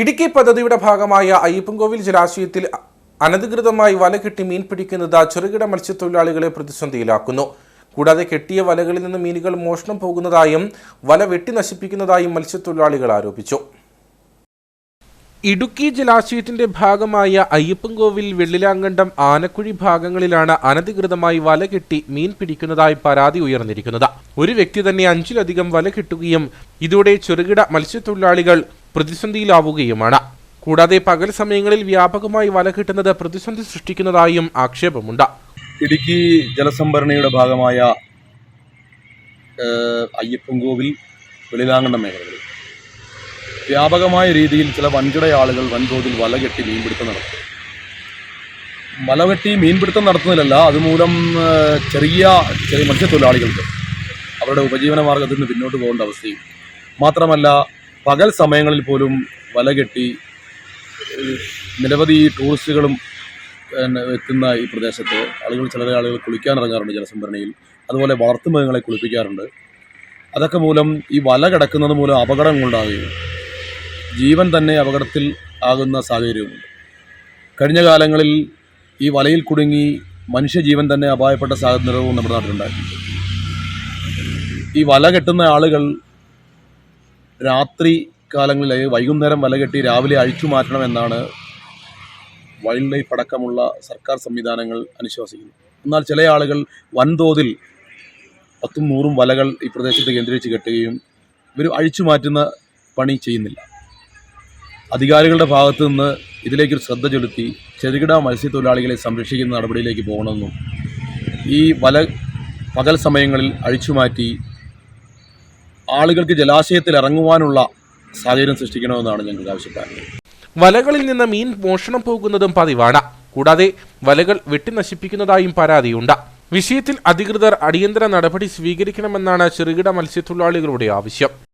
ഇടുക്കി പദ്ധതിയുടെ ഭാഗമായ അയ്യപ്പൻകോവിൽ ജലാശയത്തിൽ അനധികൃതമായി വല കെട്ടി മീൻ പിടിക്കുന്നത് ചെറുകിട മത്സ്യത്തൊഴിലാളികളെ പ്രതിസന്ധിയിലാക്കുന്നു. കൂടാതെ കെട്ടിയ വലകളിൽ നിന്ന് മീനുകൾ മോഷണം പോകുന്നതായും വല വെട്ടി നശിപ്പിക്കുന്നതായും മത്സ്യത്തൊഴിലാളികൾ ആരോപിച്ചു. ഇടുക്കി ജലാശയത്തിന്റെ ഭാഗമായ അയ്യപ്പൻകോവിൽ വെള്ളിലാങ്കണ്ടം ആനക്കുഴി ഭാഗങ്ങളിലാണ് അനധികൃതമായി വല കെട്ടി മീൻ പിടിക്കുന്നതായി പരാതി ഉയർന്നിരിക്കുന്നത്. ഒരു വ്യക്തി തന്നെ അഞ്ചിലധികം വല കെട്ടുകയും ഇതോടെ ചെറുകിട മത്സ്യത്തൊഴിലാളികൾ പ്രതിസന്ധിയിലാവുകയുമാണ്. കൂടാതെ പകൽ സമയങ്ങളിൽ വ്യാപകമായി വല കിട്ടുന്നത് പ്രതിസന്ധി സൃഷ്ടിക്കുന്നതായും ആക്ഷേപമുണ്ട്. ഇടുക്കി ജലസംഭരണിയുടെ ഭാഗമായ അയ്യപ്പൻകോവിൽ വെളിലാങ്കണ്ട മേഖലകളിൽ വ്യാപകമായ രീതിയിൽ ചില വൻകിട ആളുകൾ വൻതോതിൽ വല കെട്ടി മീൻപിടുത്തം നടത്തും. വലകെട്ടി മീൻപിടുത്തം നടത്തുന്നതിലല്ല അതുമൂലം ചെറിയ ചെറിയ മത്സ്യത്തൊഴിലാളികൾക്ക് അവരുടെ ഉപജീവന മാർഗത്തിൽ നിന്ന് പിന്നോട്ട് പോകേണ്ട അവസ്ഥയും. മാത്രമല്ല പകൽ സമയങ്ങളിൽ പോലും വല കെട്ടി നിരവധി ടൂറിസ്റ്റുകളും എത്തുന്ന ഈ പ്രദേശത്ത് ആളുകൾ ചില ആളുകൾ കുളിക്കാൻ ഇറങ്ങാറുണ്ട് ജലസംഭരണിയിൽ. അതുപോലെ വളർത്തുമൃഗങ്ങളെ കുളിപ്പിക്കാറുണ്ട്. അതൊക്കെ മൂലം ഈ വല കിടക്കുന്നത് മൂലം അപകടങ്ങളുണ്ടാകുകയും ജീവൻ തന്നെ അപകടത്തിൽ ആകുന്ന സാഹചര്യവുമുണ്ട് കഴിഞ്ഞ കാലങ്ങളിൽ ഈ വലയിൽ കുടുങ്ങി മനുഷ്യജീവൻ തന്നെ അപായപ്പെട്ട സാഹചര്യവും നമ്മുടെ നാട്ടിലുണ്ടായിട്ടുണ്ട്. ഈ വല കെട്ടുന്ന ആളുകൾ രാത്രി കാലങ്ങളിൽ അല്ലെങ്കിൽ വൈകുന്നേരം വല കെട്ടി രാവിലെ അഴിച്ചു മാറ്റണമെന്നാണ് വൈൽഡ് ലൈഫ് അടക്കമുള്ള സർക്കാർ സംവിധാനങ്ങൾ അനുശാസിക്കുന്നു എന്നാൽ ചില ആളുകൾ വൻതോതിൽ പത്തും നൂറും വലകൾ ഈ പ്രദേശത്ത് കേന്ദ്രീകരിച്ച് കെട്ടുകയും ഇവർ അഴിച്ചു മാറ്റുന്ന പണി ചെയ്യുന്നില്ല. അധികാരികളുടെ ഭാഗത്തു നിന്ന് ഇതിലേക്കൊരു ശ്രദ്ധ ചെലുത്തി ചെറുകിട മത്സ്യത്തൊഴിലാളികളെ സംരക്ഷിക്കുന്ന നടപടിയിലേക്ക് പോകണമെന്നും ഈ വല പകൽ സമയങ്ങളിൽ അഴിച്ചു മാറ്റി ആളുകൾക്ക് ജലാശയത്തിൽ ഇറങ്ങുവാനുള്ള സാഹചര്യം സൃഷ്ടിക്കണമെന്നാണ് ഞങ്ങൾക്ക് ആവശ്യപ്പെടുന്നത്. വലകളിൽ നിന്ന് മീൻ മോഷണം പോകുന്നതും പതിവാണ്. കൂടാതെ വലകൾ വെട്ടി നശിപ്പിക്കുന്നതായും പരാതിയുണ്ട്. വിഷയത്തിൽ അധികൃതർ അടിയന്തര നടപടി സ്വീകരിക്കണമെന്നാണ് ചെറുകിട മത്സ്യത്തൊഴിലാളികളുടെ ആവശ്യം.